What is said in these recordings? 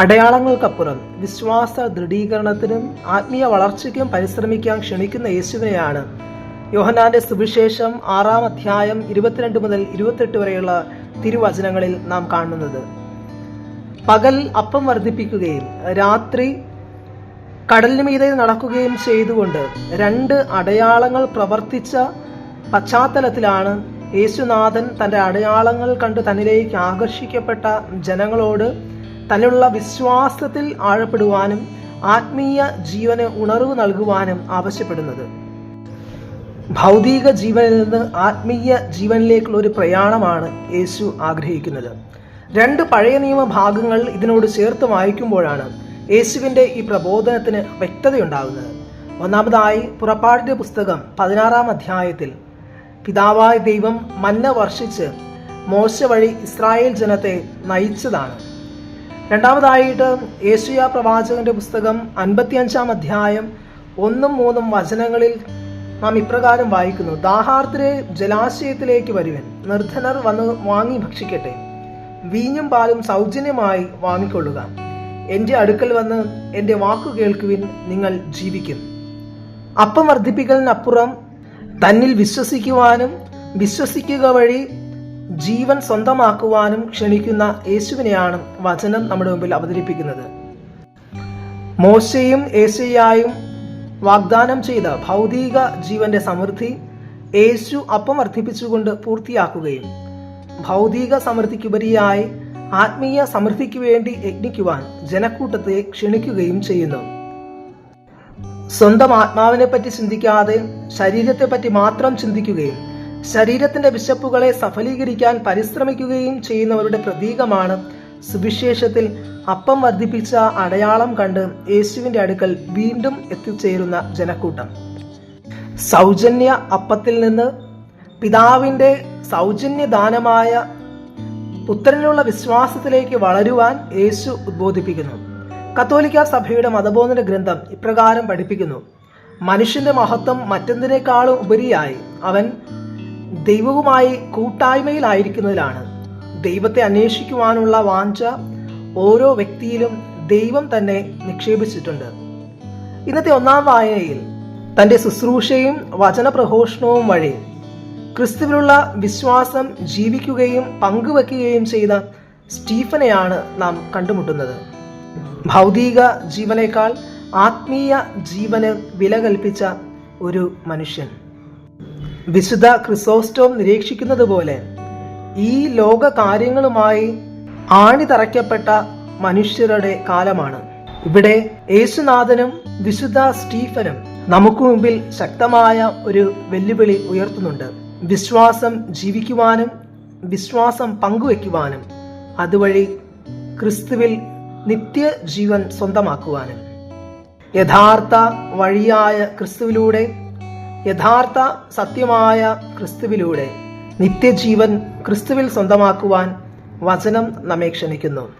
അടയാളങ്ങൾക്കപ്പുറം വിശ്വാസ ദൃഢീകരണത്തിനും ആത്മീയ വളർച്ചയ്ക്കും പരിശ്രമിക്കാൻ ക്ഷണിക്കുന്ന യേശുവിനെയാണ് യോഹനാന്റെ സുവിശേഷം ആറാം അധ്യായം ഇരുപത്തിരണ്ട് മുതൽ ഇരുപത്തെട്ട് വരെയുള്ള തിരുവചനങ്ങളിൽ നാം കാണുന്നത്. പകൽ അപ്പം വർദ്ധിപ്പിക്കുകയും രാത്രി കടലിന് മീതെ നടക്കുകയും ചെയ്തുകൊണ്ട് രണ്ട് അടയാളങ്ങൾ പ്രവർത്തിച്ച പശ്ചാത്തലത്തിലാണ് യേശുനാഥൻ തന്റെ അടയാളങ്ങൾ കണ്ട് തന്നിലേക്ക് ആകർഷിക്കപ്പെട്ട ജനങ്ങളോട് തന്നിലുള്ള വിശ്വാസത്തിൽ ആഴപ്പെടുവാനും ആത്മീയ ജീവന് ഉണർവ് നൽകുവാനും ആവശ്യപ്പെടുന്നത്. ഭൗതിക ജീവനിൽ നിന്ന് ആത്മീയ ജീവനിലേക്കുള്ള ഒരു പ്രയാണമാണ് യേശു ആഗ്രഹിക്കുന്നത്. രണ്ട് പഴയ നിയമ ഭാഗങ്ങൾ ഇതിനോട് ചേർത്ത് വായിക്കുമ്പോഴാണ് യേശുവിന്റെ ഈ പ്രബോധനത്തിന് വ്യക്തതയുണ്ടാകുന്നത്. ഒന്നാമതായി പുറപ്പാടിന്റെ പുസ്തകം പതിനാറാം അധ്യായത്തിൽ പിതാവായ ദൈവം മന്ന വർഷിച്ച് മോശ വഴി ഇസ്രായേൽ ജനത്തെ നയിച്ചതാണ് രണ്ടാമതായിട്ട് യേശുയ പ്രവാചകന്റെ പുസ്തകം അൻപത്തിയഞ്ചാം അധ്യായം ഒന്നും മൂന്നും വചനങ്ങളിൽ നാം ഇപ്രകാരം വായിക്കുന്നു. ദാഹാർത്തരെ ജലാശയത്തിലേക്ക് വരുവൻ. നിർധനർ വന്ന് വാങ്ങി ഭക്ഷിക്കട്ടെ. വീഞ്ഞും പാലും സൗജന്യമായി വാങ്ങിക്കൊള്ളുക. എന്റെ അടുക്കൽ വന്ന് എന്റെ വാക്കു കേൾക്കുവിൻ നിങ്ങൾ ജീവിക്കും. അപ്പം വർദ്ധിപ്പിക്കലിനപ്പുറം തന്നിൽ വിശ്വസിക്കുവാനും വിശ്വസിക്കുക വഴി ജീവൻ സ്വന്തമാക്കുവാനും ക്ഷണിക്കുന്ന യേശുവിനെയാണ് വചനം നമ്മുടെ മുമ്പിൽ അവതരിപ്പിക്കുന്നത്. മോശയും ഏശയ്യായും വാഗ്ദാനം ചെയ്ത ഭൗതിക ജീവന്റെ സമൃദ്ധി യേശു അപ്പം വർദ്ധിപ്പിച്ചുകൊണ്ട് പൂർത്തിയാക്കുകയും ഭൗതിക സമൃദ്ധിക്കുപരിയായി ആത്മീയ സമൃദ്ധിക്ക് വേണ്ടി യജ്ഞിക്കുവാൻ ജനക്കൂട്ടത്തെ ക്ഷണിക്കുകയും ചെയ്യുന്നു. സ്വന്തം ആത്മാവിനെ പറ്റി ചിന്തിക്കാതെ ശരീരത്തെ പറ്റി മാത്രം ചിന്തിക്കുകയും ശരീരത്തിന്റെ വിശപ്പുകളെ സഫലീകരിക്കാൻ പരിശ്രമിക്കുകയും ചെയ്യുന്നവരുടെ പ്രതീകമാണ്. സുവിശേഷത്തിൽ അപ്പം വർദ്ധിപ്പിച്ച അടയാളം കണ്ട് യേശുവിന്റെ അടുക്കൽ വീണ്ടും എത്തിച്ചേരുന്ന ജനക്കൂട്ടം. സൗജന്യ അപ്പത്തിൽ നിന്ന് പിതാവിന്റെ സൗജന്യദാനമായ പുത്രനിലുള്ള വിശ്വാസത്തിലേക്ക് വളരുവാൻ യേശു ഉദ്ബോധിപ്പിക്കുന്നു. കത്തോലിക്ക സഭയുടെ മതബോധന ഗ്രന്ഥം ഇപ്രകാരം പഠിപ്പിക്കുന്നു. മനുഷ്യന്റെ മഹത്വം മറ്റെന്തിനേക്കാളും ഉപരിയായി അവൻ ദൈവവുമായി കൂട്ടായ്മയിലായിരിക്കുന്നതിലാണ്. ദൈവത്തെ അന്വേഷിക്കുവാനുള്ള വാഞ്ച ഓരോ വ്യക്തിയിലും ദൈവം തന്നെ നിക്ഷേപിച്ചിട്ടുണ്ട്. ഇന്നത്തെ ഒന്നാം വായനയിൽ തന്റെ ശുശ്രൂഷയും വചനപ്രഘോഷണവും വഴി ക്രിസ്തുവിലുള്ള വിശ്വാസം ജീവിക്കുകയും പങ്കുവെക്കുകയും ചെയ്ത സ്റ്റീഫനെയാണ് നാം കണ്ടുമുട്ടുന്നത്. ഭൗതിക ജീവനേക്കാൾ ആത്മീയ ജീവന് വില കൽപ്പിച്ച ഒരു മനുഷ്യൻ. വിശുദ്ധ ക്രിസോസ്റ്റോം നിരീക്ഷിക്കുന്നത് പോലെ ഈ ലോക കാര്യങ്ങളുമായി ആണിതറയ്ക്കപ്പെട്ട മനുഷ്യരുടെ കാലമാണ്. ഇവിടെ യേശുനാഥനും വിശുദ്ധ സ്റ്റീഫനും നമുക്ക് മുമ്പിൽ ശക്തമായ ഒരു വെല്ലുവിളി ഉയർത്തുന്നുണ്ട്. വിശ്വാസം ജീവിക്കുവാനും വിശ്വാസം പങ്കുവെക്കുവാനും അതുവഴി ക്രിസ്തുവിൽ നിത്യജീവൻ സ്വന്തമാക്കുവാനും. യഥാർത്ഥ വഴിയായ ക്രിസ്തുവിലൂടെ യഥാർത്ഥ സത്യമായ ക്രിസ്തുവിലൂടെ നിത്യജീവൻ ക്രിസ്തുവിൽ സ്വന്തമാക്കുവാൻ വചനം നമ്മെ ക്ഷണിക്കുന്നു.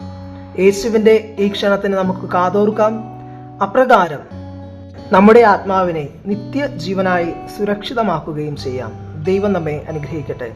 യേശുവിന്റെ ഈ ക്ഷണത്തിന് നമുക്ക് കാതോർക്കാം. അപ്രകാരം നമ്മുടെ ആത്മാവിനെ നിത്യജീവനായി സുരക്ഷിതമാക്കുകയും ചെയ്യാം. ദൈവം നമ്മെ അനുഗ്രഹിക്കട്ടെ.